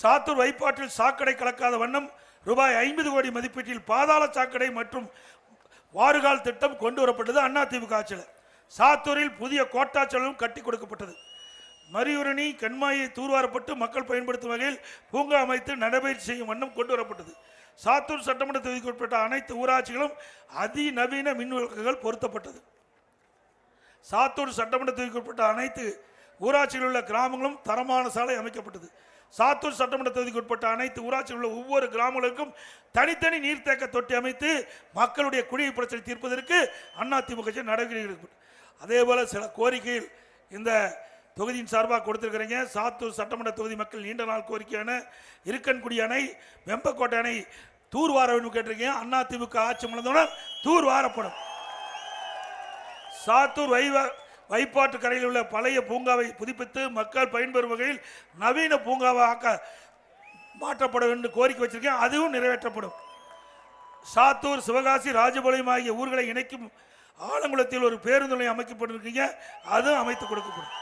சாத்தூர் வைப்பாட்டில் சாக்கடை கலக்காத வண்ணம் ரூபாய் ஐம்பது கோடி மதிப்பீட்டில் பாதாள சாக்கடை மற்றும் வாறுகால் திட்டம் கொண்டு வரப்பட்டது அதிமுக ஆட்சியில். சாத்தூரில் புதிய கோட்டாச்சலும் கட்டி கொடுக்கப்பட்டது. மரியுரணி கண்மாயை தூர்வாரப்பட்டு மக்கள் பயன்படுத்தும் வகையில் பூங்கா அமைத்து நடைபயிற்சி செய்யும் வண்ணம் கொண்டு வரப்பட்டது. சாத்தூர் சட்டமன்ற தொகுதிக்கு உட்பட்ட அனைத்து ஊராட்சிகளும் அதிநவீன மின் விளக்குகள் பொருத்தப்பட்டது. சாத்தூர் சட்டமன்ற தொகுதிக்கு உட்பட்ட அனைத்து ஊராட்சியில் உள்ள கிராமங்களும் தரமான சாலை அமைக்கப்பட்டது. சாத்தூர் சட்டமன்ற தொகுதிக்கு உட்பட்ட அனைத்து ஊராட்சியில் உள்ள ஒவ்வொரு கிராமங்களுக்கும் தனித்தனி நீர்த்தேக்க தொட்டி அமைத்து மக்களுடைய குடிநீர் பிரச்சனை தீர்ப்பதற்கு அதிமுக நடவடிக்கை எடுக்கப்பட்டது அதே போல் சில கோரிக்கைகள் இந்த தொகுதியின் சார்பாக கொடுத்துருக்கிறீங்க. சாத்தூர் சட்டமன்ற தொகுதி மக்கள் நீண்ட நாள் கோரிக்கையான இருக்கன்குடி அணை வெம்பக்கோட்டை அணை தூர் வார வேண்டும் கேட்டிருக்கீங்க. அதிமுக ஆட்சி முழுவதும் தூர் வாரப்படும் சாத்தூர் வைவ வைப்பாட்டு கரையில் உள்ள பழைய பூங்காவை புதுப்பித்து மக்கள் பயன்பெறும் வகையில் நவீன பூங்காவாக ஆக்க மாற்றப்பட வேண்டும் கோரிக்கை வச்சிருக்கேன். அதுவும் நிறைவேற்றப்படும். சாத்தூர் சிவகாசி ராஜபாளையம் ஆகிய ஊர்களை இணைக்கும் ஆலங்குளத்தில் ஒரு பேருந்து நிலையம் அமைக்கப்பட்டிருக்கீங்க. அதுவும் அமைத்து கொடுக்கப்படும்.